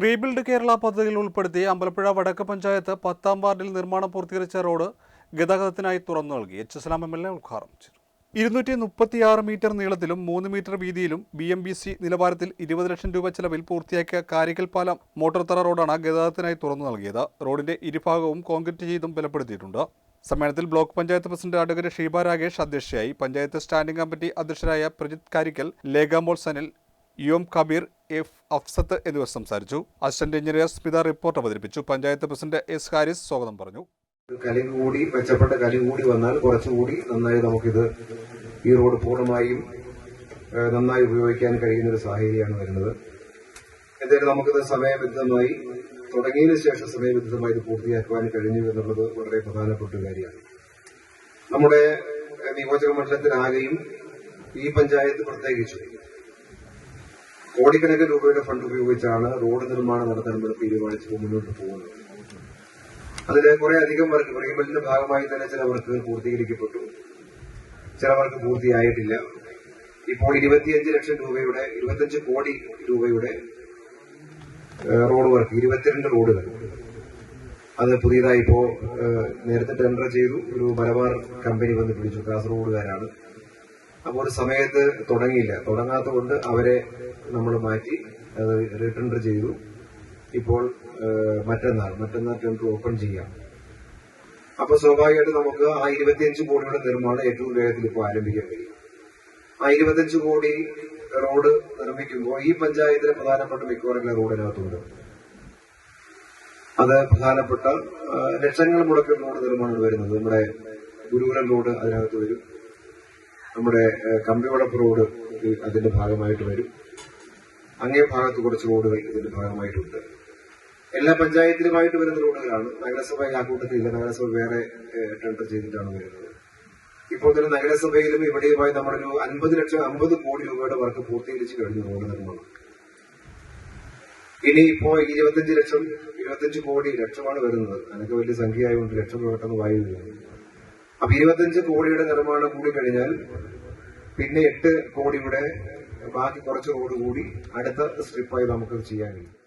Rebuild Kerala പദ്ധതിയിൽ ഉൾപ്പെടുത്തി അമ്പലപ്പുഴ വടക്ക് പഞ്ചായത്ത് പത്താം വാർഡിൽ നിർമ്മാണം പൂർത്തീകരിച്ച റോഡ് ഗതാഗതത്തിനായി തുറന്നു നൽകി. H Salam M L A ഉദ്ഘാടനം ചെയ്തു. ഇരുന്നൂറ്റി മുപ്പത്തിയാറ് മീറ്റർ നീളത്തിലും മൂന്ന് മീറ്റർ വീതിയിലും ബി എം ബി സി നിലവാരത്തിൽ ഇരുപത് ലക്ഷം രൂപ ചെലവിൽ പൂർത്തിയാക്കിയ കാരിക്കൽ പാലം മോട്ടോർത്തറ റോഡാണ് ഗതാഗതത്തിനായി തുറന്നു നൽകിയത്. റോഡിന്റെ ഇരുഭാഗവും കോൺക്രീറ്റ് ചെയ്തും ബലപ്പെടുത്തിയിട്ടുണ്ട്. സമ്മേളനത്തിൽ block panchayat president advocate Sheeba Rakesh അധ്യക്ഷയായി. പഞ്ചായത്ത് സ്റ്റാൻഡിംഗ് കമ്മിറ്റി അധ്യക്ഷരായ പ്രജിത് കാരിക്കൽ ലേഖാമോൾ സനിൽ യു കബീർ എഫ്. അഫ്സത്ത് എന്നിവർ സംസാരിച്ചു. അസിസ്റ്റന്റ് എഞ്ചിനീയർ സ്മിത റിപ്പോർട്ട് അവതരിപ്പിച്ചു. Panchayat president S. ഹാരിസ് സ്വാഗതം പറഞ്ഞു. കലി കൂടി മെച്ചപ്പെട്ട കലി കൂടി വന്നാൽ കുറച്ചുകൂടി നന്നായി നമുക്കിത് ഈ റോഡ് പൂർണമായും നന്നായി ഉപയോഗിക്കാൻ കഴിയുന്ന ഒരു സാഹചര്യമാണ് വരുന്നത്. എന്തായാലും നമുക്കിത് സമയബന്ധിതമായി തുടങ്ങിയതിനു ശേഷം സമയബന്ധിതമായി ഇത് പൂർത്തിയാക്കുവാൻ കഴിഞ്ഞു എന്നുള്ളത് വളരെ പ്രധാനപ്പെട്ട കാര്യമാണ്. നമ്മുടെ നിയോജക മണ്ഡലത്തിലാകെയും ഈ പഞ്ചായത്ത് പ്രത്യേകിച്ചു കോടിക്കണക്കിന് രൂപയുടെ ഫണ്ട് ഉപയോഗിച്ചാണ് റോഡ് നിർമ്മാണം നടത്താൻ ഇവർ തീരുമാനിച്ചു മുന്നോട്ട് പോകുന്നത്. അതിലെ കുറെ അധികം വർക്ക് പ്രീമെന്റിന്റെ ഭാഗമായി തന്നെ ചില വർക്കുകൾ പൂർത്തീകരിക്കപ്പെട്ടു. ചില വർക്ക് പൂർത്തിയായിട്ടില്ല. ഇപ്പോൾ ഇരുപത്തിയഞ്ച് ലക്ഷം രൂപയുടെ ഇരുപത്തിയഞ്ച് കോടി രൂപയുടെ റോഡ് വർക്ക് ഇരുപത്തിരണ്ട് റോഡുകൾ. അത് പുതിയതായി ഇപ്പോ നേരത്തെ ടെൻഡർ ചെയ്തു. ഒരു മലബാർ കമ്പനി വന്ന് പിടിച്ചു. കാസർഗോഡുകാരാണ്. ഒരു സമയത്ത് തുടങ്ങിയില്ല. തുടങ്ങാത്തതുകൊണ്ട് അവരെ നമ്മൾ മാറ്റി അത് റിട്ടൻഡർ ചെയ്തു. ഇപ്പോൾ മറ്റന്നാൾ മറ്റന്നാൾ ടെൻഡർ ഓപ്പൺ ചെയ്യാം. അപ്പൊ സ്വാഭാവികമായിട്ട് നമുക്ക് ആ ഇരുപത്തിയഞ്ച് കോടിയുടെ നിർമ്മാണം ഏറ്റവും വേഗത്തിൽ ഇപ്പോൾ ആരംഭിക്കാൻ കഴിയും. ആ ഇരുപത്തിയഞ്ച് കോടി റോഡ് നിർമ്മിക്കുമ്പോൾ ഈ പഞ്ചായത്തിലെ പ്രധാനപ്പെട്ട മിക്കവാറും റോഡിനകത്തുണ്ട്. അത് പ്രധാനപ്പെട്ട ലക്ഷങ്ങൾ മുടക്കുന്ന റോഡ് നിർമ്മാണം വരുന്നത്. നമ്മുടെ ഗുരുകുലം റോഡ് അതിനകത്ത് വരും. നമ്മുടെ ഏഹ്, കമ്പിവളപ്പ് റോഡ് അതിന്റെ ഭാഗമായിട്ട് വരും. അങ്ങേ ഭാഗത്ത് കുറച്ച് റോഡുകൾ ഇതിന്റെ ഭാഗമായിട്ടുണ്ട്. എല്ലാ പഞ്ചായത്തിലുമായിട്ട് വരുന്ന റോഡുകളാണ്. നഗരസഭ ആ കൂട്ടത്തിലില്ല. നഗരസഭ വേറെ ടെൻഡർ ചെയ്തിട്ടാണ് വരുന്നത്. ഇപ്പോൾ തന്നെ നഗരസഭയിലും ഇവിടെയുമായി നമ്മളൊരു അൻപത് ലക്ഷം അമ്പത് കോടി രൂപയുടെ വർക്ക് പൂർത്തീകരിച്ച് കഴിഞ്ഞു റോഡ് നിർമ്മാണം. ഇനി ഇപ്പോ ഇരുപത്തിയഞ്ച് ലക്ഷം ഇരുപത്തിയഞ്ച് കോടി ലക്ഷമാണ് വരുന്നത്. അതിനൊക്കെ വലിയ സംഖ്യ ആയതുകൊണ്ട് ലക്ഷം പെട്ടെന്ന് വായു അപ്പൊ ഇരുപത്തഞ്ച് കോടിയുടെ നിർമ്മാണം കൂടി കഴിഞ്ഞാൽ പിന്നെ എട്ട് കോടിയുടെ ബാക്കി കുറച്ച് റോഡ് കൂടി അടുത്ത സ്ട്രിപ്പായി നമുക്ക് ചെയ്യാൻ കഴിയും.